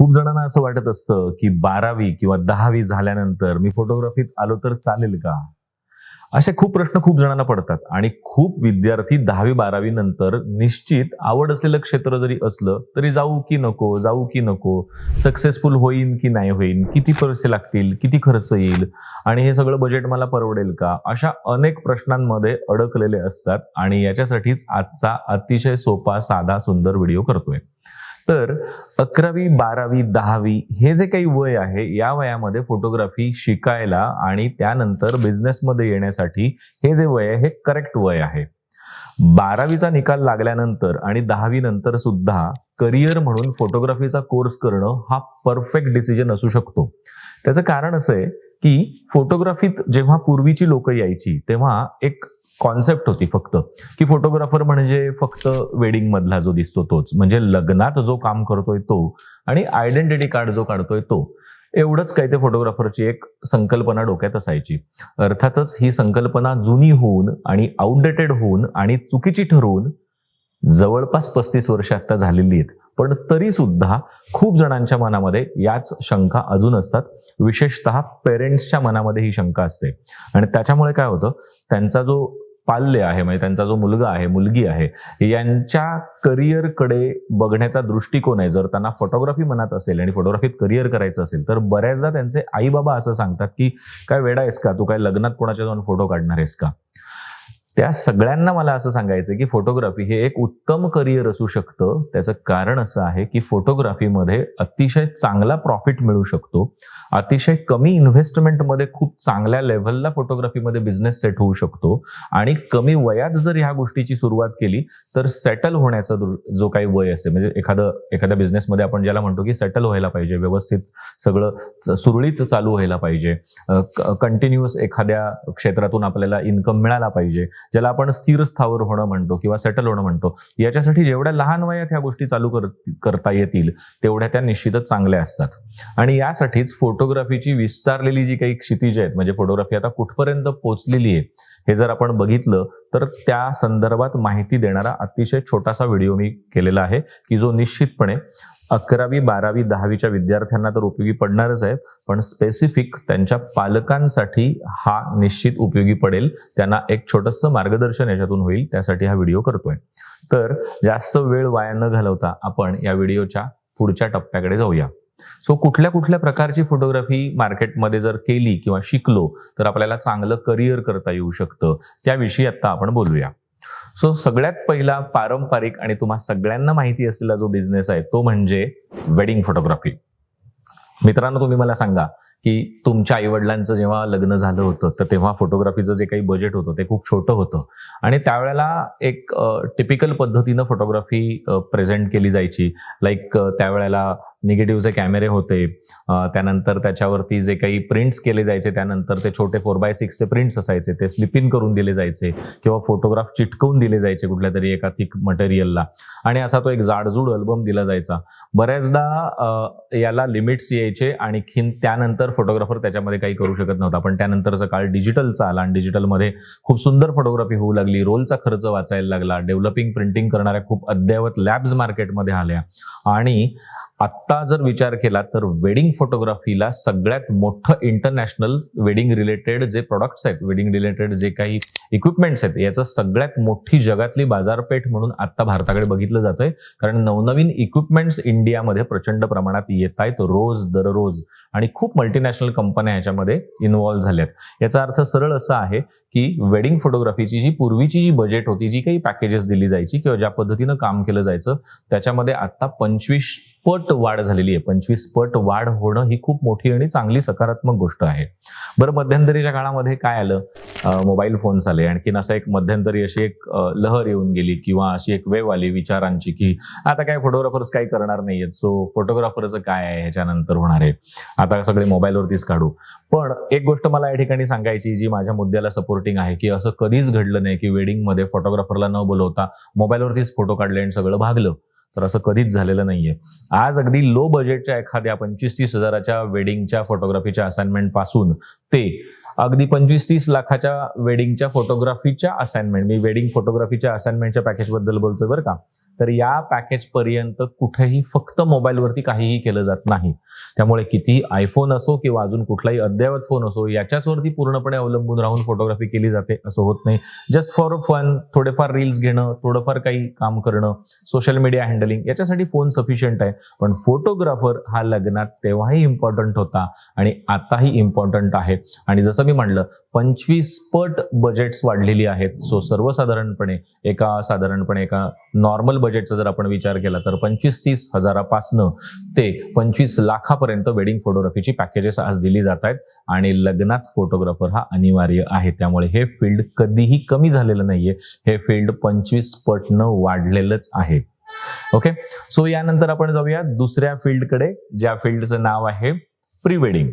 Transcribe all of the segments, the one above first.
खूप जणांना असं वाटत असतं की बारावी किंवा दहावी झाल्यानंतर मी फोटोग्राफीत आलो तर चालेल का? असे खूप प्रश्न खूप जणांना पडतात आणि खूप विद्यार्थी दहावी बारावी नंतर निश्चित आवड असलेलं क्षेत्र जरी असलं तरी जाऊ की नको जाऊ की नको सक्सेसफुल होईन की नाही होईन किती पैसे लागतील किती खर्च येईल आणि हे सगळं बजेट मला परवडेल का? अशा अनेक प्रश्नांमध्ये अडकलेले असतात आणि याच्यासाठीच आजचा अतिशय सोपा साधा सुंदर व्हिडिओ करतोय. तर अकरावी बारावी दहावी हे जे काही वय आहे या वयामध्ये फोटोग्राफी शिकायला आणि त्यानंतर बिझनेसमध्ये येण्यासाठी हे जे वय आहे हे करेक्ट वय आहे. बारावीचा निकाल लागल्यानंतर आणि दहावी नंतर सुद्धा करिअर म्हणून फोटोग्राफीचा कोर्स करणं हा परफेक्ट डिसिजन असू शकतो. त्याचं कारण असं आहे की फोटोग्राफीत जेव्हा पूर्वीची लोक यायची तेव्हा एक कॉन्सेप्ट होती फक्त की फोटोग्राफर म्हणजे फक्त वेडिंग मधला जो दिसतो तोच म्हणजे लग्नात जो काम करतोय तो आणि आयडेंटिटी कार्ड जो काढतोय तो. एवढंच काही ते फोटोग्राफरची एक संकल्पना डोक्यात असायची. अर्थातच ही संकल्पना जुनी होऊन आणि आउटडेटेड होऊन आणि चुकीची ठरवून जवळपास पस्तीस वर्ष आता झालेली आहेत. पण तरी सुद्धा खूप जणांच्या मनामध्ये याच शंका अजून असतात. विशेषतः पेरेंट्सच्या मनामध्ये ही शंका असते. आणि त्याच्यामुळे काय होतं? त्यांचा जो पाल्य आहे म्हणजे त्यांचा जो मुलगा आहे मुलगी आहे यांच्या करिअरकडे बघण्याचा दृष्टिकोन आहे. जर त्यांना फोटोग्राफी मनात असेल आणि फोटोग्राफीत करिअर करायचं असेल तर बऱ्याचदा त्यांचे आई बाबा असं सांगतात की काय वेडा आहेस का? तू काय लग्नात कोणाच्या जाऊन फोटो काढणार आहेस का? त्या सगळ्यांना मला असं सांगायचं की फोटोग्राफी हे एक उत्तम करिअर असू शकतं. त्याचं कारण असं आहे की फोटोग्राफीमध्ये अतिशय चांगला प्रॉफिट मिळू शकतो. अतिशय कमी इन्व्हेस्टमेंटमध्ये खूप चांगल्या लेव्हलला फोटोग्राफीमध्ये बिझनेस सेट होऊ शकतो. आणि कमी वयात जर ह्या गोष्टीची सुरुवात केली तर सेटल होण्याचा जो काही वय असेल म्हणजे एखादं एखाद्या बिझनेसमध्ये आपण ज्याला म्हणतो की सेटल व्हायला पाहिजे व्यवस्थित सगळं सुरळीत चालू व्हायला पाहिजे. कंटिन्युअस एखाद्या क्षेत्रातून आपल्याला इन्कम मिळाला पाहिजे. ज्याला आपण स्थिर स्थावर होणं म्हणतो किंवा सेटल होणं म्हणतो याच्यासाठी जेवढ्या लहान वयात ह्या गोष्टी चालू कर करता येतील तेवढ्या त्या निश्चितच चांगल्या असतात. आणि यासाठीच फोटोग्राफीची विस्तारलेली जी काही क्षितिज आहेत म्हणजे फोटोग्राफी आता कुठपर्यंत पोहोचलेली आहे हे जर आपण बघितलं तर त्या संदर्भात माहिती देणारा अतिशय छोटासा व्हिडिओ मी केलेला आहे की जो निश्चितपणे अकरावी बारावी दहावीच्या विद्यार्थ्यांना तर उपयोगी पडणारच आहे पण स्पेसिफिक त्यांच्या पालकांसाठी हा निश्चित उपयोगी पडेल. त्यांना एक छोटंसं मार्गदर्शन याच्यातून होईल त्यासाठी हा व्हिडिओ करतोय. तर जास्त वेळ वाया न घालवता आपण या व्हिडिओच्या पुढच्या टप्प्याकडे जाऊया. सो कुठल्या कुठल्या प्रकारची फोटोग्राफी मार्केटमध्ये जर केली किंवा शिकलो तर आपल्याला चांगलं करिअर करता येऊ शकतं. त्याविषयी आत्ता आपण बोलूया. सो सगळ्यात पहिला पारंपरिक आणि तुम्हा सगळ्यांना माहिती असलेला जो बिझनेस आहे तो म्हणजे वेडिंग फोटोग्राफी मित्रांनो तुम्ही मला सांगा की तुमच्या आईवडिलांचं जेव्हा लग्न झालं होतं तर तेव्हा फोटोग्राफीचं जे काही बजेट होतं ते खूप छोटं होतं. आणि त्यावेळेला एक टिपिकल पद्धतीनं फोटोग्राफी प्रेझेंट केली जायची. लाईक त्यावेळेला निगेटिव्हचे कॅमेरे होते त्यानंतर त्याच्यावरती जे काही प्रिंट्स केले जायचे त्यानंतर ते छोटे फोर बाय सिक्सचे प्रिंट्स असायचे ते स्लिप इन करून दिले जायचे किंवा फोटोग्राफ चिटकवून दिले जायचे कुठल्या तरी एका थिक मटेरियलला आणि असा तो एक जाडजूड अल्बम दिला जायचा. बऱ्याचदा याला लिमिट्स यायचे आणखीन त्यानंतर फोटोग्राफर त्याच्यामध्ये काही करू शकत नव्हता. पण त्यानंतरचा काळ डिजिटलचा आला आणि डिजिटलमध्ये खूप सुंदर फोटोग्राफी होऊ लागली. रोलचा खर्च वाचायला लागला. डेव्हलपिंग प्रिंटिंग करणाऱ्या खूप अद्ययावत लॅब्स मार्केटमध्ये आल्या. आणि आत्ता जर विचार केला तर वेडिंग फोटोग्राफीला सगळ्यात मोठं इंटरनॅशनल वेडिंग रिलेटेड जे प्रोडक्ट्स आहेत वेडिंग रिलेटेड जे काही इक्विपमेंट्स आहेत याचं सगळ्यात मोठी जगातली बाजारपेठ म्हणून आत्ता भारताकडे बघितलं जातंय. कारण नवनवीन इक्विपमेंट्स इंडियामध्ये प्रचंड प्रमाणात येत आहेत रोज दररोज आणि खूप मल्टीनॅशनल कंपन्या याच्यामध्ये इन्व्हॉल्व्ह झाल्यात. याचा अर्थ सरळ असा आहे की वेडिंग फोटोग्राफीची जी पूर्वीची जी बजेट होती जी काही पॅकेजेस दिली जायची किंवा ज्या पद्धतीनं काम केलं जायचं त्याच्यामध्ये आत्ता पंचवीस पट वाढ झालेली आहे. पंचवीस पट वाढ होणं ही खूप मोठी आणि चांगली सकारात्मक गोष्ट आहे. बरं मध्यंतरीच्या काळामध्ये काय आलं? मोबाईल फोन्स आले. आणखीन असं एक मध्यंतरी अशी एक लहर येऊन गेली किंवा अशी एक वेव आली विचारांची की आता काय फोटोग्राफर्स काही करणार नाहीयेत. सो फोटोग्राफरचं काय आहे ह्याच्यानंतर होणार आहे? आता सगळे मोबाईलवरतीच काढू. पण एक गोष्ट मला या ठिकाणी सांगायची जी माझ्या मुद्द्याला सपोर्टिंग आहे की असं कधीच घडलं नाही की वेडिंगमध्ये फोटोग्राफरला न बोलवता मोबाईलवरतीच फोटो काढले आणि सगळं भागलं. तर असं कधीच झालेलं नाहीये. आज अगदी लो बजेटच्या एखाद्या पंचवीस तीस हजाराच्या वेडिंगच्या फोटोग्राफीच्या असाइनमेंटपासून ते अगदी पंचवीस तीस लाखाच्या वेडिंगच्या फोटोग्राफीच्या असाइनमेंट मी वेडिंग फोटोग्राफीच्या असाइनमेंटच्या पॅकेजबद्दल बोलतोय बरं का. तर या पॅकेजपर्यंत कुठेही फक्त मोबाईलवरती काहीही केलं जात नाही. त्यामुळे कितीही आयफोन असो किंवा अजून कुठलाही अद्ययावत फोन असो याच्याचवरती पूर्णपणे अवलंबून राहून फोटोग्राफी केली जाते असं होत नाही. जस्ट फॉर फन थोडेफार रील्स घेणं थोडंफार काही काम करणं सोशल मीडिया हँडलिंग याच्यासाठी फोन सफिशियंट आहे. पण फोटोग्राफर हा लग्नात तेव्हाही इम्पॉर्टंट होता आणि आताही इम्पॉर्टंट आहे. आणि जसं मी म्हणलं पंचवीस पट बजेट्स वाढलेली आहेत. सो सर्वसाधारणपणे एका साधारणपणे एका नॉर्मल बजेटचा जर आपण विचार केला तर पंचवीस तीस हजारापासनं ते पंचवीस लाखापर्यंत वेडिंग फोटोग्राफीची पॅकेजेस आज दिली जात आहेत. आणि लग्नात फोटोग्राफर हा अनिवार्य आहे. त्यामुळे हे फील्ड कधीही कमी झालेलं नाहीये. हे फील्ड पंचवीस पटनं वाढलेलंच आहे. ओके सो यानंतर आपण जाऊया दुसऱ्या फील्डकडे ज्या फील्डचं नाव आहे प्री वेडिंग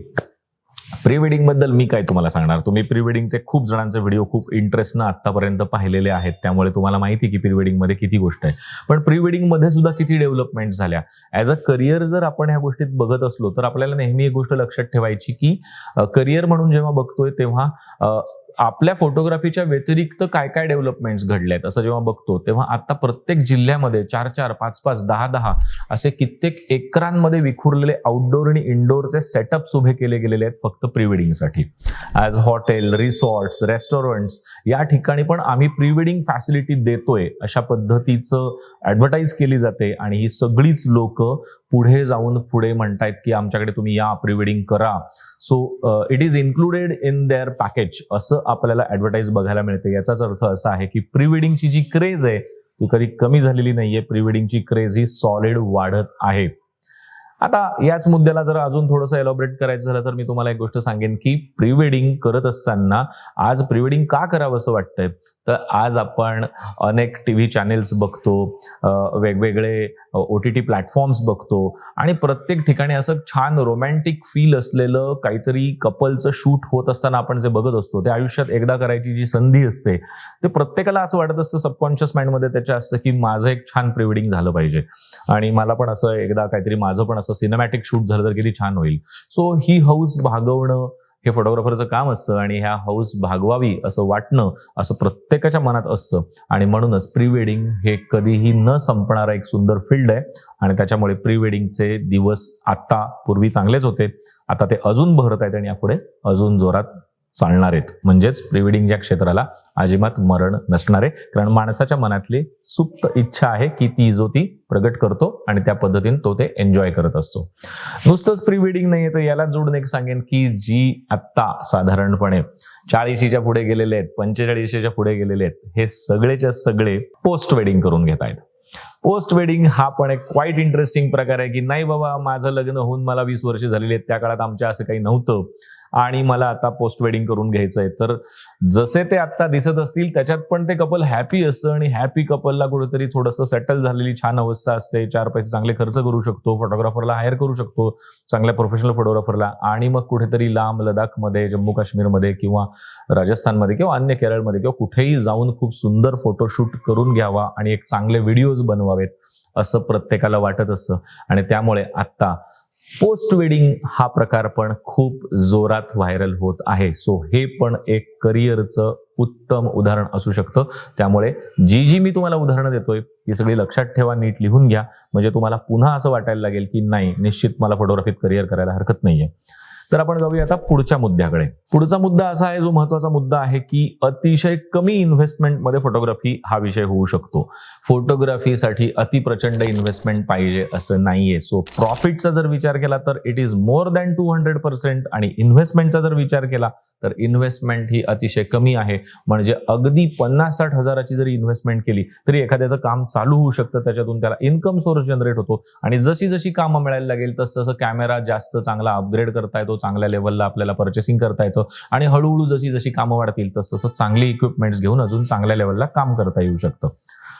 प्री वेडिंगबद्दल मी काय तुम्हाला सांगणार? तुम्ही प्री वेडिंगचे खूप जणांचे व्हिडिओ खूप इंटरेस्टनं आतापर्यंत पाहिलेले आहेत. त्यामुळे तुम्हाला माहिती की प्री वेडिंगमध्ये किती गोष्ट आहे. पण प्री वेडिंगमध्ये सुद्धा किती डेव्हलपमेंट झाल्या? ॲज अ करिअर जर आपण ह्या गोष्टीत बघत असलो तर आपल्याला नेहमी एक गोष्ट लक्षात ठेवायची की करिअर म्हणून जेव्हा बघतोय तेव्हा आपल्या फोटोग्राफीच्या व्यतिरिक्त काय काय डेव्हलपमेंट्स घडल्यात? असं जेव्हा बघतो तेव्हा आता प्रत्येक जिल्ह्यामध्ये चार चार पाच पाच दहा दहा असे कित्येक एकरांमध्ये विखुरलेले आउटडोर आणि इनडोअरचे सेटअप्स उभे केले गेलेले आहेत फक्त प्री वेडिंगसाठी ॲज हॉटेल रिसॉर्ट्स रेस्टॉरंट्स या ठिकाणी पण आम्ही प्री वेडिंग फॅसिलिटी देतोय अशा पद्धतीचं ऍडव्हर्टाईज केली जाते आणि ही सगळीच लोक पुढे जाऊन पुढे म्हणतायत की आमच्याकडे तुम्ही या प्री वेडिंग करा so it is included in there package असं आपल्याला ॲडव्हर्टाईज बघायला मिळते. याचाच अर्थ असा आहे की प्री वेडिंगची जी क्रेज आहे ती कधी कमी झालेली नाहीये. प्री वेडिंगची क्रेज ही सॉलिड वाढत आहे. आता याच मुद्द्याला जर अजून थोडंसं एलॉबरेट करायचं झालं तर मी तुम्हाला एक गोष्ट सांगेन की प्री वेडिंग करत असताना आज प्री वेडिंग का करावं असं वाटतंय? तर आज आपण अनेक टी व्ही चॅनेल्स बघतो वेगवेगळे ओ टी टी प्लॅटफॉर्म्स बघतो आणि प्रत्येक ठिकाणी असं छान रोमॅन्टिक फील असलेलं काहीतरी कपलचं शूट होत असताना आपण जे बघत असतो ते आयुष्यात एकदा करायची जी संधी असते ते प्रत्येकाला असं वाटत असतं सबकॉन्शियस माइंडमध्ये त्याच्या असतं की माझं एक छान प्री वेडिंग झालं पाहिजे. आणि मला पण असं एकदा काहीतरी माझं पण असं सिनेमॅटिक शूट झालं तर किती छान होईल. सो ही हाऊस भागवणं हे फोटोग्राफरचं काम असतं आणि ह्या हाऊस भागवावी असं वाटणं असं प्रत्येकाच्या मनात असतं. आणि म्हणूनच प्री वेडिंग हे कधीही न संपणारा एक सुंदर फील्ड आहे. आणि त्याच्यामुळे प्री वेडिंगचे दिवस आता पूर्वी चांगलेच होते. आता ते अजून बहरत आहेत आणि यापुढे अजून जोरात चालणार आहेत. म्हणजेच प्री वेडिंग या क्षेत्राला अजिबात मरण नसणार आहे. कारण माणसाच्या मनातली सुप्त इच्छा आहे की ती जो ती प्रगट करतो आणि त्या पद्धतीने तो ते एन्जॉय करत असतो. नुसतंच प्री वेडिंग नाही तर याला जोडून एक सांगेन की जी आत्ता साधारणपणे चाळीशीच्या पुढे गेलेले आहेत पंचेचाळीशीच्या पुढे गेलेले आहेत हे सगळेच्या सगळे पोस्ट वेडिंग करून घेत आहेत. पोस्ट वेडिंग हा पण एक क्वाईट इंटरेस्टिंग प्रकार आहे की नाही बाबा माझं लग्न होऊन मला वीस वर्ष झालेली आहेत त्या काळात आमच्या असं काही नव्हतं. आणि मला आता पोस्ट वेडिंग करून घ्यायचं आहे. तर जसे ते आता दिसत असतील त्याच्यात पण ते कपल हॅपी असतं आणि हॅपी कपलला कुठेतरी थोडंसं सेटल झालेली छान अवस्था असते. चार पैसे चांगले खर्च करू शकतो फोटोग्राफरला हायर करू शकतो चांगल्या प्रोफेशनल फोटोग्राफरला आणि मग कुठेतरी लांब लडाखमध्ये जम्मू काश्मीरमध्ये किंवा राजस्थानमध्ये किंवा अन्य केरळमध्ये किंवा कुठेही जाऊन खूप सुंदर फोटोशूट करून घ्यावा आणि एक चांगले व्हिडिओज बनवावेत असं प्रत्येकाला वाटत असतं. आणि त्यामुळे आत्ता पोस्ट वेडिंग हा प्रकार पण खूप जोरात व्हायरल होत आहे. सो हे पण एक करिअरचं उत्तम उदाहरण असू शकतं. त्यामुळे जी जी मी तुम्हाला उदाहरणं देतोय ती सगळी लक्षात ठेवा नीट लिहून घ्या. म्हणजे तुम्हाला पुन्हा असं वाटायला लागेल की नाही निश्चित मला फोटोग्राफीत करिअर करायला हरकत नाहीये. तर आपण जाऊया आता पुढच्या मुद्द्याकडे. पुढचा मुद्दा असा आहे जो महत्त्वाचा मुद्दा आहे की अतिशय कमी इन्व्हेस्टमेंटमध्ये फोटोग्राफी हा विषय होऊ शकतो. फोटोग्राफीसाठी अति प्रचंड इन्व्हेस्टमेंट पाहिजे असं नाहीये. सो प्रॉफिटचा जर विचार केला तर it is more than two hundred percent आणि इन्व्हेस्टमेंटचा जर विचार केला तर इन्व्हेस्टमेंट ही अतिशय कमी आहे. म्हणजे अगदी पन्नास साठ हजाराची जरी इन्व्हेस्टमेंट केली तरी एखाद्याचं काम चालू होऊ शकतं त्याच्यातून त्याला इन्कम सोर्स जनरेट होतो. आणि जशी जशी कामं मिळायला लागेल तसं तसं कॅमेरा जास्त चांगला अपग्रेड करता येतो चांगल्या लेवलला आपल्याला पर्चेसिंग करता येतं. आणि हळूहळू जशी जशी कामं वाढतील तसं तसं चांगली इक्विपमेंट्स घेऊन अजून चांगल्या लेवलला काम करता येऊ शकतं.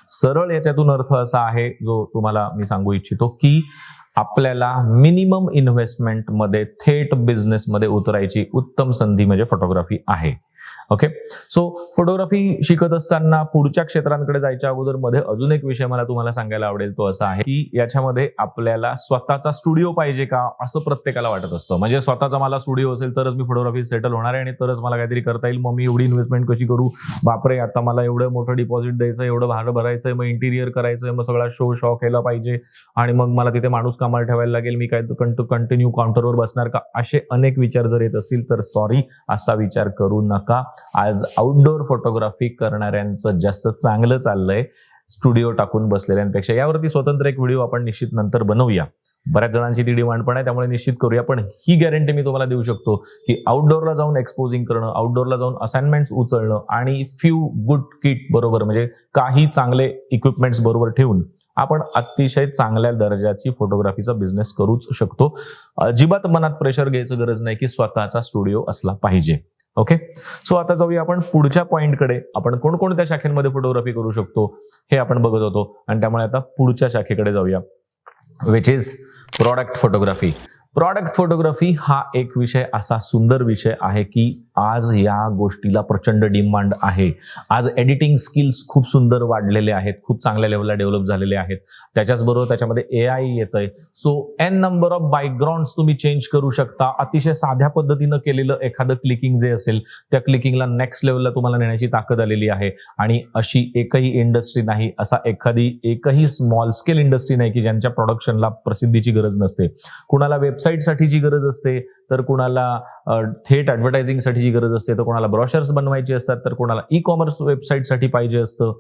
सरळ याच्यातून अर्थ असा आहे जो तुम्हाला मी सांगू इच्छितो की आपल्याला मिनिमम इन्व्हेस्टमेंटमध्ये थेट बिझनेसमध्ये उतरायची उत्तम संधी म्हणजे फोटोग्राफी आहे. ओके सो फोटोग्राफी शिकत असताना पुढच्या क्षेत्रांकडे जायच्या अगोदरमध्ये अजून एक विषय मला तुम्हाला सांगायला आवडेल तो असा आहे की याच्यामध्ये आपल्याला स्वतःचा स्टुडिओ पाहिजे का असं प्रत्येकाला वाटत असतं. म्हणजे स्वतःचा मला स्टुडिओ असेल तरच मी फोटोग्राफी सेटल होणार आहे आणि तरच मला काहीतरी करता येईल. मग मी एवढी इन्व्हेस्टमेंट कशी करू? बापरे आता मला एवढं मोठं डिपॉझिट द्यायचं एवढं भाडं भरायचंय मग इंटिरियर करायचंय मग सगळा शो शॉ केला पाहिजे आणि मग मला तिथे माणूस कामाला ठेवायला लागेल मी काय कंटिन्यू काउंटरवर बसणार का? असे अनेक विचार जर येत असतील तर सॉरी असा विचार करू नका. आज आउटडोर फोटोग्राफी करणाऱ्यांचं जास्त चांगलं चाललंय. स्टुडिओ टाकून बसलेल्यांपेक्षा. यावरती स्वतंत्र एक व्हिडिओ आपण निश्चित नंतर बनवूया. बऱ्याच जणांची ती डिमांड पण आहे त्यामुळे निश्चित करूया. पण ही गॅरंटी मी तुम्हाला देऊ शकतो की आउटडोअरला जाऊन एक्सपोजिंग करणं आउटडोअरला जाऊन असाइनमेंट्स उचलणं आणि फ्यू गुड किट बरोबर म्हणजे काही चांगले इक्विपमेंट्स बरोबर ठेवून आपण अतिशय चांगल्या दर्जाची फोटोग्राफीचा बिझनेस करूच शकतो. अजिबात मनात प्रेशर घ्यायचं गरज नाही की स्वतःचा स्टुडिओ असला पाहिजे. ओके सो आता जाऊया आपण पुढच्या पॉईंटकडे आपण कोणकोणत्या शाखेमध्ये फोटोग्राफी करू शकतो हे आपण बघत होतो. आणि त्यामुळे आता पुढच्या शाखेकडे जाऊया. Which is product photography product photography हा एक विषय असा सुंदर विषय आहे की आज या गोष्टीला प्रचंड डिमांड आहे. आज एडिटिंग स्किल्स खूप सुंदर वाढलेले आहेत खूप चांगल्या लेवलला डेव्हलप झालेले आहेत. त्याच्याचबरोबर त्याच्यामध्ये ए आय येत आहे so n number of background तुम्ही चेंज करू शकता. अतिशय साध्या पद्धतीनं केलेलं एखादं क्लिकिंग जे असेल त्या क्लिकिंगला नेक्स्ट लेवलला तुम्हाला नेण्याची ताकद आलेली आहे. आणि अशी एकही इंडस्ट्री नाही असा एखादी एकही स्मॉल स्केल इंडस्ट्री नाही की ज्यांच्या प्रोडक्शनला प्रसिद्धीची गरज नसते. कुणाला वेबसाईटसाठीची गरज असते तर कुणाला थेट ॲडव्हर्टायझिंगसाठीची गरज असते तर कोणाला ब्रॉशर्स बनवायचे असतात तर कोणाला ई कॉमर्स वेबसाईटसाठी पाहिजे असतं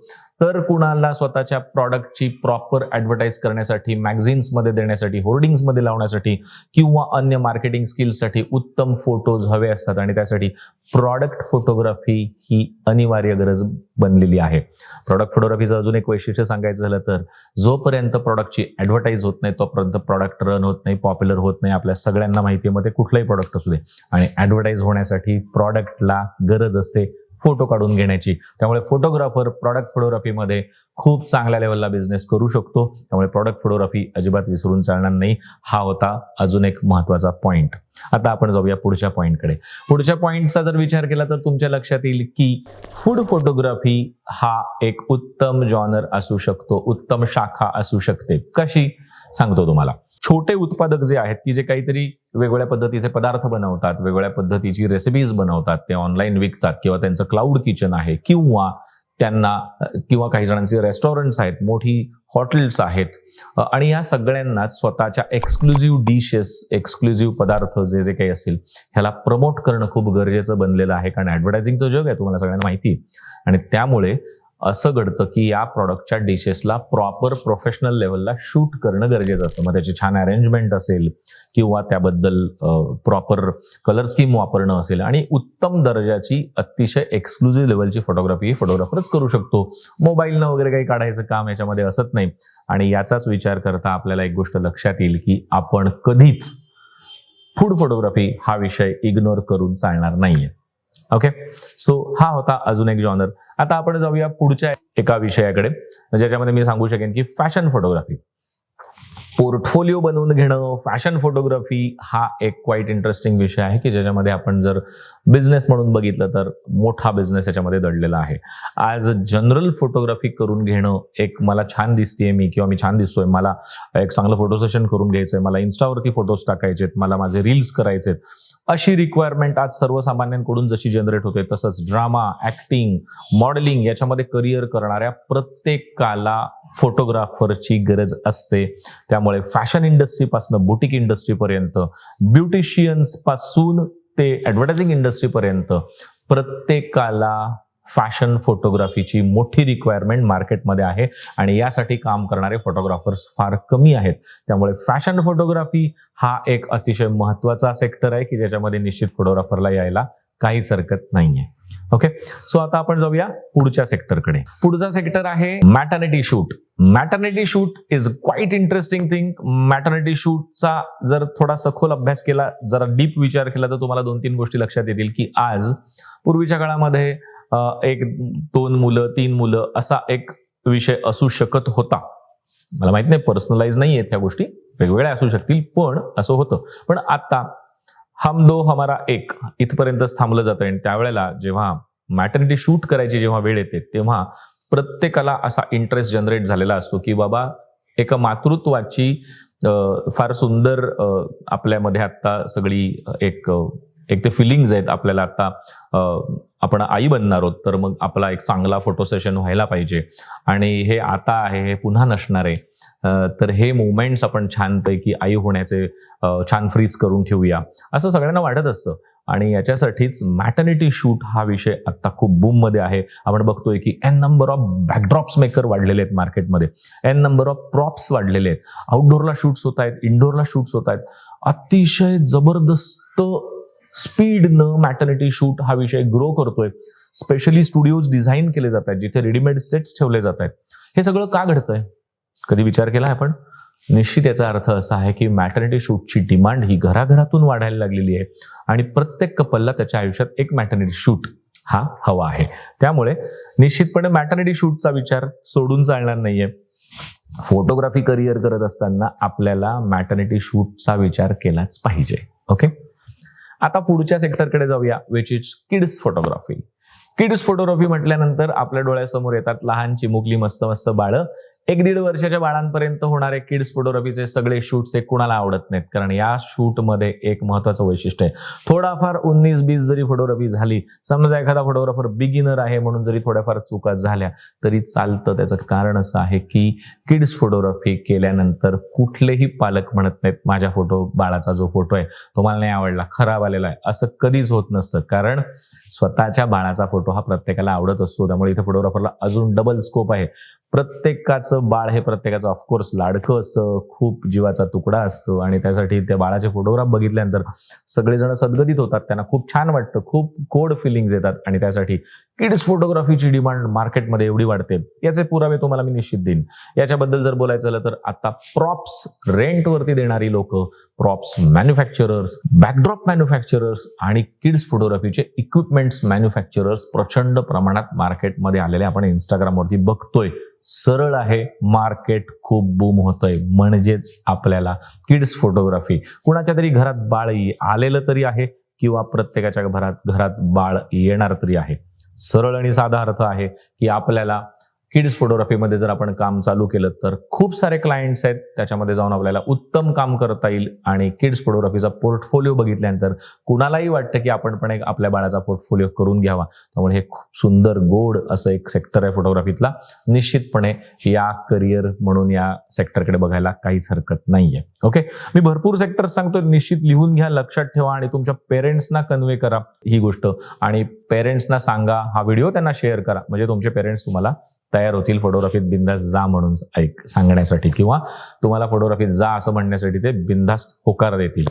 तर कुणाला स्वतःच्या प्रॉडक्टची प्रॉपर ॲडव्हर्टाईज करण्यासाठी मॅगझिन्समध्ये देण्यासाठी होर्डिंग्समध्ये लावण्यासाठी किंवा अन्य मार्केटिंग स्किल्ससाठी उत्तम फोटोज हवे असतात आणि त्यासाठी प्रॉडक्ट फोटोग्राफी ही अनिवार्य गरज बनलेली आहे. प्रॉडक्ट फोटोग्राफीचं अजून एक वैशिष्ट्य सांगायचं झालं तर जोपर्यंत प्रॉडक्टची ॲडव्हर्टाईज होत नाही तोपर्यंत प्रॉडक्ट रन होत नाही पॉप्युलर होत नाही आपल्या सगळ्यांना माहिती आहे मग ते कुठलंही प्रॉडक्ट असू दे आणि ॲडव्हर्टाईज होण्यासाठी प्रॉडक्टला गरज असते फोटो काढून घेण्याची. त्यामुळे फोटोग्राफर प्रॉडक्ट फोटोग्राफीमध्ये खूप चांगल्या लेवलला बिझनेस करू शकतो. त्यामुळे प्रॉडक्ट फोटोग्राफी अजिबात विसरून चालणार नाही. हा होता अजून एक महत्त्वाचा पॉईंट आता आपण जाऊया पुढच्या पॉईंटकडे पुढच्या पॉईंटचा जर विचार केला तर तुमच्या लक्षात येईल की फूड फोटोग्राफी हा एक उत्तम जॉनर असू शकतो उत्तम शाखा असू शकते. कशी? सांगतो तुम्हाला. छोटे उत्पादक जे आहेत की जे काहीतरी वेगवेगळ्या पद्धतीचे पदार्थ बनवतात वेगवेगळ्या पद्धतीची रेसिपीज बनवतात ते ऑनलाईन विकतात किंवा त्यांचं क्लाउड किचन आहे किंवा त्यांना किंवा काही जणांचे रेस्टॉरंट्स आहेत मोठी हॉटेल्स आहेत. आणि या सगळ्यांना स्वतःच्या एक्सक्लुझिव्ह डिशेस एक्सक्लुझिव्ह पदार्थ जे जे काही असेल ह्याला प्रमोट करणं खूप गरजेचं बनलेलं आहे. कारण ॲडव्हर्टायझिंगचं जग आहे तुम्हाला सगळ्यांना माहिती आहे. आणि त्यामुळे असं घडतं की या प्रॉडक्टच्या डिशेसला प्रॉपर प्रोफेशनल लेवलला शूट करणं गरजेचं असतं. मग त्याची छान अरेंजमेंट असेल किंवा त्याबद्दल प्रॉपर कलर स्कीम वापरणं असेल आणि उत्तम दर्जाची अतिशय एक्सक्लुझिव्ह लेवलची फोटोग्राफी फोटोग्राफरच करू शकतो. मोबाईलनं वगैरे काही काढायचं काम याच्यामध्ये असत नाही. आणि याचाच विचार करता आपल्याला एक गोष्ट लक्षात येईल की आपण कधीच फूड फोटोग्राफी हा विषय इग्नोर करून चालणार नाहीये. ओके सो हा होता अजून एक जॉनर आता आपण जाऊया पुढच्या एका विषयाकडे. म्हणजे ज्याच्यामध्ये मी सांगू शकेन की फॅशन फोटोग्राफी पोर्टफोलिओ बनवून घेणं फॅशन फोटोग्राफी हा एक क्वाईट इंटरेस्टिंग विषय आहे की ज्याच्यामध्ये आपण जर बिझनेस म्हणून बघितलं तर मोठा बिझनेस याच्यामध्ये दडलेला आहे. आज जनरल फोटोग्राफी करून घेणं एक मला छान दिसतेय मी किंवा मी छान दिसतोय. मला एक चांगलं फोटो सेशन करून घ्यायचंय. मला इन्स्टावरती फोटोज टाकायचेत. मला माझे रील्स करायचेत. अशी रिक्वायरमेंट आज सर्वसामान्यांकडून जशी जनरेट होते तसंच ड्रामा ऍक्टिंग मॉडेलिंग याच्यामध्ये करिअर करणाऱ्या प्रत्येकाला फोटोग्राफरची गरज असते. त्यामुळे फॅशन इंडस्ट्रीपासून बुटीक इंडस्ट्रीपर्यंत ब्युटिशियन्सपासून ते ॲडव्हर्टायझिंग इंडस्ट्रीपर्यंत प्रत्येकाला फॅशन फोटोग्राफीची मोठी रिक्वायरमेंट मार्केटमध्ये आहे आणि यासाठी काम करणारे फोटोग्राफर्स फार कमी आहेत. त्यामुळे फॅशन फोटोग्राफी हा एक अतिशय महत्त्वाचा सेक्टर आहे की ज्याच्यामध्ये निश्चित फोटोग्राफरला यायला काहीच हरकत नाहीये. ओके सो आता आपण जाऊया पुढच्या सेक्टरकडे पुढचा सेक्टर आहे maternity shoot maternity shoot is quite interesting thing maternity शूटचा जर थोडा सखोल अभ्यास केला जरा डीप विचार केला तर तुम्हाला दोन तीन गोष्टी लक्षात येतील की आज पूर्वीच्या काळामध्ये एक दोन मुलं तीन मुलं असा एक विषय असू शकत होता. मला माहीत नाही पर्सनलाइज नाही आहेत ह्या गोष्टी. वेगवेगळ्या असू शकतील पण असं होतं. पण आता हम दो हमारा एक इथपर्यंतच थांबलं जातं आणि त्यावेळेला जेव्हा मॅटर्निटी शूट करायची जेव्हा वेळ येते तेव्हा प्रत्येकाला असा इंटरेस्ट जनरेट झालेला असतो की बाबा एका मातृत्वाची फार सुंदर आपल्यामध्ये आत्ता सगळी एक एक ते फिलिंग्ज आहेत आपल्याला आता आपण आई बनणार आहोत तर मग आपला एक चांगला फोटो सेशन व्हायला पाहिजे. आणि हे आता आहे हे पुन्हा नसणार आहे. तर हे मुवमेंट्स आपण छानपैकी आई होण्याचे छान फ्रीज करून ठेवूया. असं सगळ्यांना वाटत असतं. आणि याच्यासाठीच मॅटर्निटी शूट हा विषय आत्ता खूप बूममध्ये आहे. आपण बघतोय की n number of backdrops maker वाढलेले आहेत मार्केटमध्ये एन नंबर ऑफ प्रॉप्स वाढलेले आहेत. आउटडोअरला शूट्स होत आहेत इनडोअरला शूट्स होत आहेत. अतिशय जबरदस्त स्पीडनं मॅटर्निटी शूट हा विषय ग्रो करतोय. स्पेशली स्टुडिओज डिझाईन केले जात आहेत जिथे रेडीमेड सेट्स ठेवले जात आहेत. हे सगळं का घडतंय? कधी विचार केला आपण? निश्चित याचा अर्थ असा आहे की मॅटर्निटी शूटची डिमांड ही घराघरातून वाढायला लागलेली आहे आणि प्रत्येक कपलला त्याच्या आयुष्यात एक मॅटर्निटी शूट हा हवा आहे. त्यामुळे निश्चितपणे मॅटर्निटी शूटचा विचार सोडून चालणार नाहीये. फोटोग्राफी करिअर करत असताना आपल्याला मॅटर्निटी शूटचा विचार केलाच पाहिजे. ओके आता पुढच्या सेक्टरकडे जाऊया which is kids photography kids photography म्हटल्यानंतर आपल्या डोळ्यासमोर येतात लहान चिमुकली मस्त मस्त बाळं. एक दीड वर्षाच्या बाळांपर्यंत होणारे किड्स फोटोग्राफीचे सगळे शूट्स हे कुणाला आवडत नाहीत? कारण या शूटमध्ये एक महत्वाचं वैशिष्ट्य आहे. थोडाफार उन्नीस बीस जरी फोटोग्राफी झाली समजा एखादा फोटोग्राफर बिगिनर आहे म्हणून जरी थोड्याफार चुका झाल्या तरी चालतं. त्याचं कारण असं आहे की किड्स फोटोग्राफी केल्यानंतर कुठलेही पालक म्हणत नाहीत माझ्या फोटो बाळाचा जो फोटो आहे तो मला नाही आवडला खराब आलेला आहे. असं कधीच होत नसतं. कारण स्वतःच्या बाळाचा फोटो हा प्रत्येकाला आवडत असतो. त्यामुळे इथे फोटोग्राफरला अजून डबल स्कोप आहे. प्रत्येकाचं बाळ हे प्रत्येकाचं ऑफकोर्स लाडकं असतं खूप जीवाचा तुकडा असतो आणि त्यासाठी त्या बाळाचे फोटोग्राफ बघितल्यानंतर सगळेजण सदगदित होतात त्यांना खूप छान वाटतं खूप कोड फिलिंग्स येतात आणि त्यासाठी किड्स फोटोग्राफीची डिमांड मार्केटमध्ये एवढी वाढते. याचे पुरावे तुम्हाला मी निश्चित देईन. याच्याबद्दल जर बोलायचं झालं तर आता प्रॉप्स रेंटवरती देणारी लोक प्रॉप्स मॅन्युफॅक्चरर्स बॅकड्रॉप मॅन्युफॅक्चरर्स आणि किड्स फोटोग्राफीचे इक्विपमेंट्स मॅन्युफॅक्चरर्स प्रचंड प्रमाणात मार्केटमध्ये आलेले आपण इंस्टाग्रामवरती बघतोय. सरळ आहे. मार्केट खूप बूम होतंय. म्हणजेच आपल्याला किड्स फोटोग्राफी कुणाच्या तरी घरात बाळ आलेलं तरी आहे किंवा प्रत्येकाच्या घरात घरात बाळ येणार तरी आहे. सरळ आणि साधा अर्थ आहे की आपल्याला किड्स फोटोग्राफीमध्ये जर आपण काम चालू केलं तर खूप सारे क्लायंट्स आहेत. त्याच्यामध्ये जाऊन आपल्याला उत्तम काम करता येईल. आणि किड्स फोटोग्राफीचा पोर्टफोलिओ बघितल्यानंतर कुणालाही वाटतं की आपण पण एक आपल्या बाळाचा पोर्टफोलिओ करून घ्यावा. त्यामुळे हे खूप सुंदर गोड असं एक सेक्टर आहे फोटोग्राफीतला निश्चितपणे या करिअर म्हणून या सेक्टरकडे बघायला काहीच हरकत नाहीये. ओके मी भरपूर सेक्टर सांगतो निश्चित लिहून घ्या लक्षात ठेवा आणि तुमच्या पेरेंट्सना कन्वे करा ही गोष्ट. आणि पेरेंट्सना सांगा हा व्हिडिओ त्यांना शेअर करा. म्हणजे तुमचे पेरेंट्स तुम्हाला तयार होतील. फोटोग्राफीत बिंदास जा म्हणून ऐक सांगण्यासाठी किंवा तुम्हाला फोटोग्राफीत जा असं म्हणण्यासाठी ते बिंदास होकार देतील.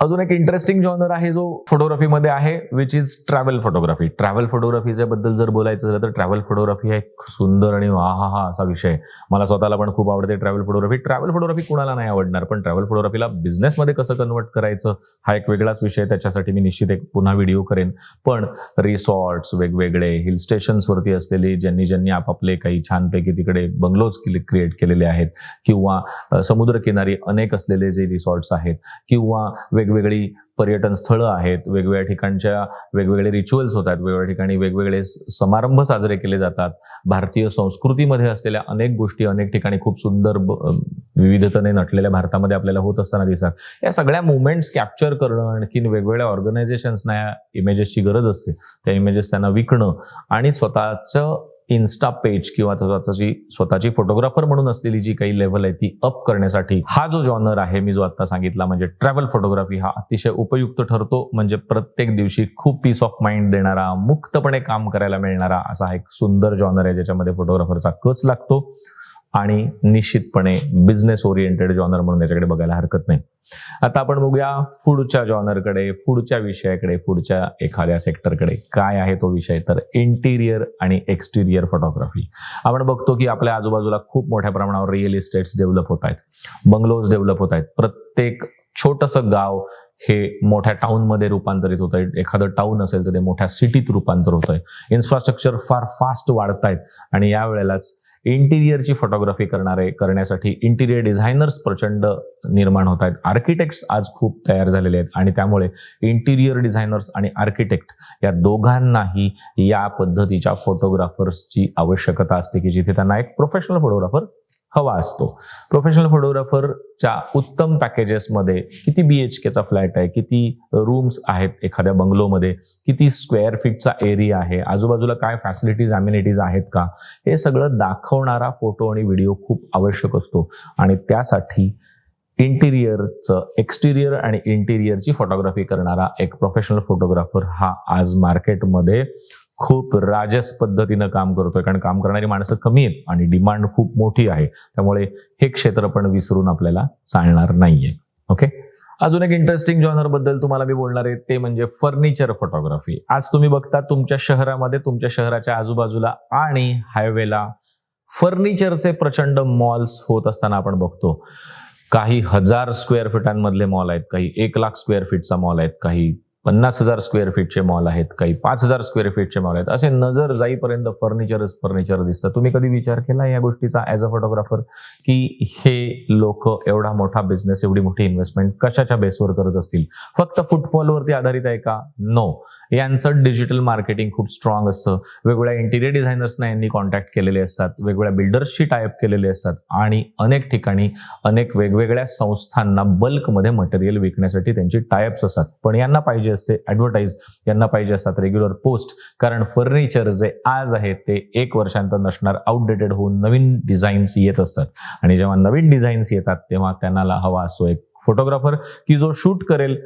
अजून एक इंटरेस्टिंग जॉनर आहे जो फोटोग्राफीमध्ये आहे which is travel photography travel फोटोग्राफीच्या बद्दल जर बोलायचं झालं तर ट्रॅव्हल फोटोग्राफी हा एक सुंदर आणि हा हा हा असा विषय आहे. मला स्वतःला पण खूप आवडते ट्रॅव्हल फोटोग्राफी ट्रॅव्हल फोटोग्राफी कुणाला नाही आवडणार पण ट्रॅव्हल फोटोग्राफीला बिझनेसमध्ये कसं कन्वर्ट करायचं हा एक वेगळाच विषय त्याच्यासाठी मी निश्चित एक पुन्हा व्हिडिओ करेन. पण रिसॉर्ट्स वेगवेगळे हिल स्टेशन्सवरती असलेले ज्यांनी ज्यांनी आपापले काही छानपैकी तिकडे बंगलोज क्रिएट केलेले आहेत किंवा समुद्रकिनारी अनेक असलेले जे रिसॉर्ट्स आहेत किंवा वेगवेगळी पर्यटन स्थळं आहेत वेगवेगळ्या ठिकाणच्या वेगवेगळे रिच्युअल्स होतात वेगवेगळ्या ठिकाणी वेगवेगळे समारंभ साजरे केले जातात. भारतीय संस्कृतीमध्ये असलेल्या अनेक गोष्टी अनेक ठिकाणी खूप सुंदर विविधतेने नटलेल्या भारतामध्ये आपल्याला होत असताना दिसतात. या सगळ्या मुवमेंट्स कॅप्चर करणं आणखीन वेगवेगळ्या ऑर्गनायझेशन्सना या इमेजेसची गरज असते. त्या इमेजेस त्यांना विकणं आणि स्वतःचं इन्स्टा पेज किंवा स्वतःची स्वतःची फोटोग्राफर म्हणून असलेली जी काही लेवल आहे ती अप करण्यासाठी हा जो जॉनर आहे मी जो आता सांगितला म्हणजे ट्रॅव्हल फोटोग्राफी हा अतिशय उपयुक्त ठरतो. म्हणजे प्रत्येक दिवशी खूप पीस ऑफ माइंड देणारा मुक्तपणे काम करायला मिळणारा असा एक सुंदर जॉनर आहे ज्याच्यामध्ये फोटोग्राफरचा कच लागतो. आणि निश्चितपणे बिझनेस ओरिएंटेड जॉनर म्हणून त्याच्याकडे बघायला हरकत नाही. आता आपण बघूया पुढच्या जॉनरकडे पुढच्या विषयाकडे पुढच्या एखाद्या सेक्टरकडे काय आहे तो विषय? तर इंटिरियर आणि एक्सटिरियर फोटोग्राफी आपण बघतो की आपल्या आजूबाजूला खूप मोठ्या प्रमाणावर रिअल इस्टेट्स डेव्हलप होत आहेत. बंगलोज डेव्हलप होत आहेत. प्रत्येक छोटंसं गाव हे मोठ्या टाऊनमध्ये रूपांतरित होत आहे एखादं टाऊन असेल तर ते मोठ्या सिटीत रूपांतर होत आहे इन्फ्रास्ट्रक्चर फार फास्ट वाढत आहेत आणि यावेळेलाच इंटिरियरची फोटोग्राफी करणारे करण्यासाठी इंटिरियर डिझायनर्स प्रचंड निर्माण होत आहेत. आर्किटेक्ट्स आज खूप तयार झालेले आहेत आणि त्यामुळे इंटिरियर डिझायनर्स आणि आर्किटेक्ट या दोघांनाही या पद्धतीच्या फोटोग्राफर्सची आवश्यकता असते की जिथे त्यांना एक प्रोफेशनल फोटोग्राफर हवा असतो. प्रोफेशनल फोटोग्राफरच्या उत्तम पॅकेजेसमध्ये किती बी एच केचा फ्लॅट आहे किती रूम्स आहेत एखाद्या बंगलोमध्ये किती स्क्वेअर फीटचा एरिया आहे आजूबाजूला काय फॅसिलिटीज अम्युनिटीज आहेत का? हे सगळं दाखवणारा फोटो आणि व्हिडिओ खूप आवश्यक असतो. आणि त्यासाठी इंटिरियरचं एक्सटिरियर आणि इंटिरियरची फोटोग्राफी करणारा एक प्रोफेशनल फोटोग्राफर हा आज मार्केटमध्ये खूप राजस पद्धतीनं काम करतोय कारण काम करणारी माणसं कमी आहेत आणि डिमांड खूप मोठी आहे. त्यामुळे हे क्षेत्र पण विसरून आपल्याला चालणार नाहीये. ओके? अजून एक इंटरेस्टिंग जॉनरबद्दल तुम्हाला मी बोलणार आहे ते म्हणजे फर्निचर फोटोग्राफी आज तुम्ही बघता तुमच्या शहरामध्ये तुमच्या शहराच्या आजूबाजूला आणि हायवेला फर्निचरचे प्रचंड मॉल्स होत असताना आपण बघतो. काही हजार स्क्वेअर फिटांमधले मॉल आहेत काही एक लाख स्क्वेअर फीटचा मॉल आहेत काही पन्नास हजार स्क्वेअर फीटचे मॉल आहेत काही पाच हजार स्क्वेअर फीटचे मॉल आहेत. असे नजर जाईपर्यंत फर्निचरच फर्निचर दिसतं. तुम्ही कधी विचार केला या गोष्टीचा ॲज अ फोटोग्राफर की हे लोक एवढा मोठा बिझनेस एवढी मोठी इन्व्हेस्टमेंट कशाच्या बेसवर करत असतील? फक्त फुटबॉलवरती आधारित आहे का? नो यांचं डिजिटल मार्केटिंग खूप स्ट्रॉंग असतं. वेगवेगळ्या इंटिरियर डिझायनर्सना यांनी कॉन्टॅक्ट केलेले असतात. वेगवेगळ्या बिल्डर्सशी टायअप केलेले असतात. आणि अनेक ठिकाणी अनेक वेगवेगळ्या संस्थांना बल्कमध्ये मटेरियल विकण्यासाठी त्यांची टायअप्स असतात. पण यांना पाहिजे असते ॲडव्हर्टाईज यांना पाहिजे असतात रेग्युलर पोस्ट कारण फर्निचर जे आज आहे ते एक वर्षांत नसणार आउटडेटेड होऊन नवीन डिझाईन्स येत असतात. आणि जेव्हा नवीन डिझाईन्स येतात तेव्हा त्यांना हवा असो एक फोटोग्राफर की जो शूट करेल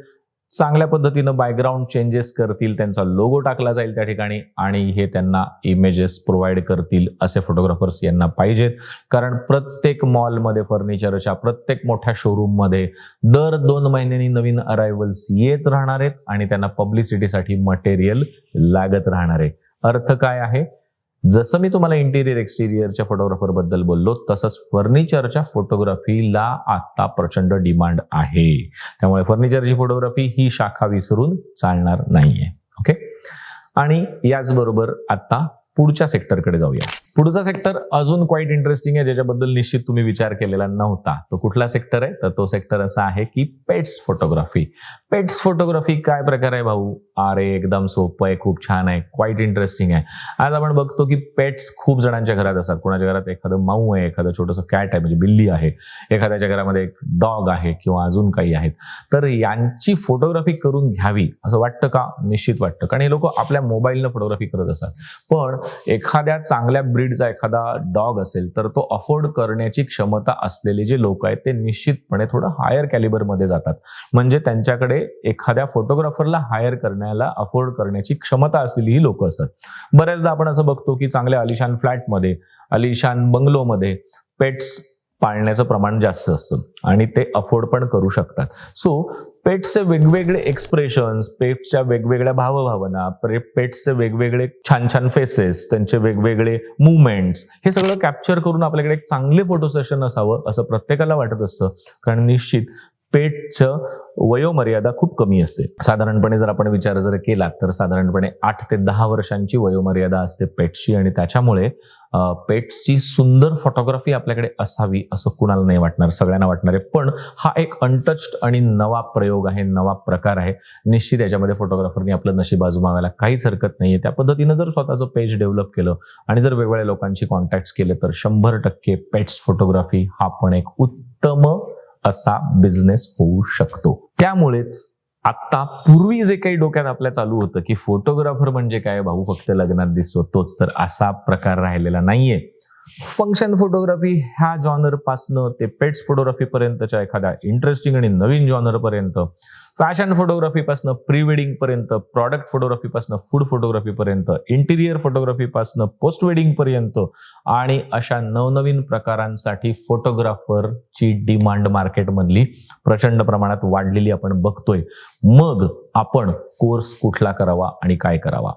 चांगल्या पद्धतीनं बॅकग्राऊंड चेंजेस करतील त्यांचा लोगो टाकला जाईल त्या ठिकाणी आणि हे त्यांना इमेजेस प्रोव्हाइड करतील असे फोटोग्राफर्स यांना पाहिजेत. कारण प्रत्येक मॉलमध्ये फर्निचरच्या प्रत्येक मोठ्या शोरूममध्ये दर दोन महिन्यांनी नवीन अरायव्हल्स येत राहणार आहेत आणि त्यांना पब्लिसिटीसाठी मटेरियल लागत राहणार आहे. अर्थ काय आहे? जसं मी तुम्हाला इंटिरियर एक्सटिरियरच्या फोटोग्राफरबद्दल बोललो तसंच फर्निचरच्या फोटोग्राफीला आता प्रचंड डिमांड आहे. त्यामुळे फर्निचरची फोटोग्राफी ही शाखा विसरून चालणार नाहीये. ओके आणि याचबरोबर आता पुढच्या सेक्टरकडे जाऊया. पुढचा सेक्टर अजून क्वाईट इंटरेस्टिंग आहे ज्याच्याबद्दल निश्चित तुम्ही विचार केलेला नव्हता. तो कुठला सेक्टर आहे? तर तो सेक्टर असा आहे की पेट्स फोटोग्राफी पेट्स फोटोग्राफी काय प्रकार आहे भाऊ? अरे एकदम सोपं आहे खूप छान आहे क्वाईट इंटरेस्टिंग आहे. आज आपण बघतो की पेट्स खूप जणांच्या घरात असतात. कोणाच्या घरात एखादं माऊ आहे एखादं छोटंसं कॅट आहे म्हणजे बिल्ली आहे. एखाद्याच्या घरामध्ये एक डॉग आहे किंवा अजून काही आहेत. तर यांची फोटोग्राफी करून घ्यावी असं वाटतं का? निश्चित वाटतं. कारण हे लोक आपल्या मोबाईलनं फोटोग्राफी करत असतात. पण एखाद्या चांगल्या ब्रीडचा एखादा डॉग असेल तर तो अफोर्ड करण्याची क्षमता असलेले जे लोक आहेत ते निश्चितपणे थोडं हायर कॅलिबरमध्ये जातात. म्हणजे त्यांच्याकडे एखाद्या फोटोग्राफरला हायर करण्याला अफोर्ड करण्याची क्षमता असलेली ही लोक असतात. बऱ्याचदा आपण असं बघतो की चांगल्या अलिशान फ्लॅटमध्ये अलिशान बंगलोमध्ये पेट्स पाळण्याचं प्रमाण जास्त असतं आणि ते अफोर्ड पण करू शकतात. सो पेट्सचे वेगवेगळे एक्सप्रेशन्स पेट्सच्या वेगवेगळ्या भावभावना पेट्सचे वेगवेगळे छान छान फेसेस त्यांचे वेगवेगळे मुवमेंट्स हे सगळं कॅप्चर करून आपल्याकडे एक चांगले फोटो सेशन असावं असं प्रत्येकाला वाटत असतं. कारण निश्चित पेटचं वयोमर्यादा खूप कमी असते. साधारणपणे जर आपण विचार जर केला तर साधारणपणे आठ ते दहा वर्षांची वयोमर्यादा असते पेटची आणि त्याच्यामुळे पेटची सुंदर फोटोग्राफी आपल्याकडे असावी असं कुणाला नाही वाटणार सगळ्यांना वाटणार आहे. पण हा एक अनटच्ड आणि नवा प्रयोग आहे नवा प्रकार आहे. निश्चित याच्यामध्ये फोटोग्राफरनी आपलं नशीब आजमावायला काहीच हरकत नाहीये. त्या पद्धतीनं जर स्वतःचं पेज डेव्हलप केलं आणि जर वेगवेगळ्या लोकांशी कॉन्टॅक्ट केले तर शंभर टक्के पेट्स फोटोग्राफी हा पण एक उत्तम असा बिझनेस होऊ शकतो. त्यामुळेच आता पूर्वी जे काही डोक्यात आपल्या चालू होतं की फोटोग्राफर म्हणजे काय भाऊ फक्त लग्नात दिसतो तोच तर असा प्रकार राहिलेला नाहीये. फंक्शन फोटोग्राफी ह्या जॉनर पासनं ते पेट्स फोटोग्राफी पर्यंतच्या एखाद्या इंटरेस्टिंग आणि नवीन जॉनर पर्यंत फॅशन फोटोग्राफीपासनं प्री वेडिंग पर्यंत प्रॉडक्ट फोटोग्राफीपासनं फूड फोटोग्राफीपर्यंत इंटिरियर फोटोग्राफीपासनं पोस्ट वेडिंग पर्यंत आणि अशा नवनवीन प्रकारांसाठी फोटोग्राफरची डिमांड मार्केटमधली प्रचंड प्रमाणात वाढलेली आपण बघतोय. मग आपण कोर्स कुठला करावा आणि काय करावा?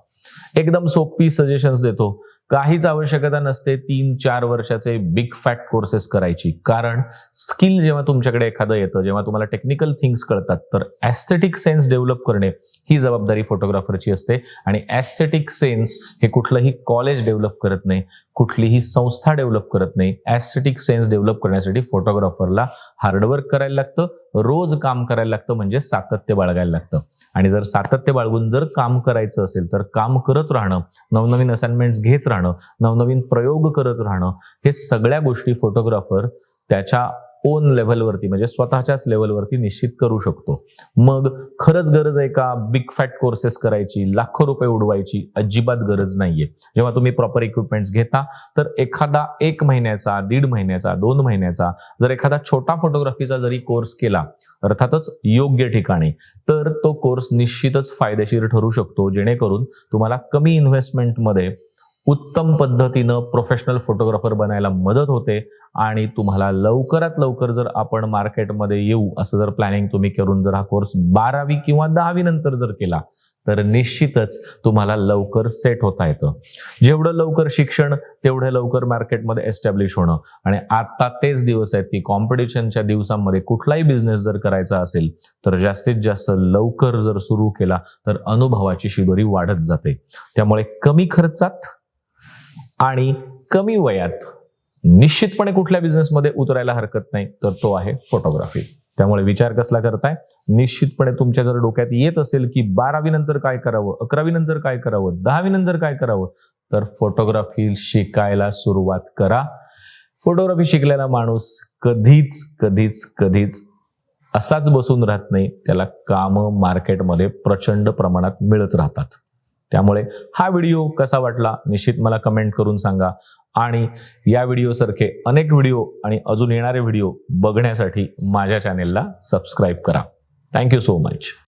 एकदम सोपी सजेशन्स देतो. काहीच आवश्यकता नसते तीन चार वर्षाचे बिग फॅट कोर्सेस करायची. कारण स्किल जेव्हा तुमच्याकडे एखादं येतं जेव्हा तुम्हाला टेक्निकल थिंग्स कळतात तर ॲस्थेटिक सेन्स डेव्हलप करणे ही जबाबदारी फोटोग्राफरची असते. आणि ॲस्थेटिक सेन्स हे कुठलंही कॉलेज डेव्हलप करत नाही कुठलीही संस्था डेव्हलप करत नाही. ॲस्थेटिक सेन्स डेव्हलप करण्यासाठी फोटोग्राफरला हार्डवर्क करायला लागतं रोज काम करायला लागतं म्हणजे सातत्य बाळगायला लागतं. आणि जर सातत्य बाळगून जर काम करायचं असेल तर काम करत राहणं नवनवीन असाइनमेंट्स घेत राहणं नवनवीन प्रयोग करत राहणं हे सगळ्या गोष्टी फोटोग्राफर त्याच्या ओन लेव्हलवरती म्हणजे स्वतःच्याच लेव्हलवरती निश्चित करू शकतो. मग खरंच गरज आहे का बिग फॅट कोर्सेस करायची लाखो रुपये उडवायची? अजिबात गरज नाहीये. जेव्हा तुम्ही प्रॉपर इक्विपमेंट्स घेता तर एखादा एक महिन्याचा दीड महिन्याचा दोन महिन्याचा जर एखादा छोटा फोटोग्राफीचा जरी कोर्स केला अर्थातच योग्य ठिकाणी तर तो कोर्स निश्चितच फायदेशीर ठरू शकतो जेणेकरून तुम्हाला कमी इन्व्हेस्टमेंटमध्ये उत्तम पद्धतीनं प्रोफेशनल फोटोग्राफर बनायला मदत होते आणि तुम्हाला लवकरात लवकर जर आपण मार्केटमध्ये येऊ असं जर प्लॅनिंग तुम्ही करून जर हा कोर्स बारावी किंवा दहावी नंतर जर केला तर निश्चितच तुम्हाला लवकर सेट होता येतं. जेवढं लवकर शिक्षण तेवढं लवकर मार्केटमध्ये एस्टॅब्लिश होणं. आणि आता तेच दिवस आहेत की कॉम्पिटिशनच्या दिवसांमध्ये कुठलाही बिझनेस जर करायचा असेल तर जास्तीत जास्त लवकर जर सुरू केला तर अनुभवाची शिदोरी वाढत जाते. त्यामुळे कमी खर्चात आणि कमी वयात निश्चितपणे कुठल्या बिझनेसमध्ये उतरायला हरकत नाही तर तो आहे फोटोग्राफी. त्यामुळे विचार कसला करताय? निश्चितपणे तुमच्या जर डोक्यात येत असेल की बारावी नंतर काय करावं अकरावी नंतर काय करावं दहावी नंतर काय करावं तर फोटोग्राफी शिकायला सुरुवात करा. फोटोग्राफी शिकलेला माणूस कधीच कधीच कधीच असाच बसून राहत नाही. त्याला कामं मार्केटमध्ये प्रचंड प्रमाणात मिळत राहतात. त्यामुळे हा व्हिडिओ कसा वाटला निश्चित मला कमेंट करून सांगा. आणि या व्हिडिओसारखे अनेक व्हिडिओ आणि अजून येणारे व्हिडिओ बघण्यासाठी माझ्या चॅनेलला सबस्क्राईब करा. Thank you so much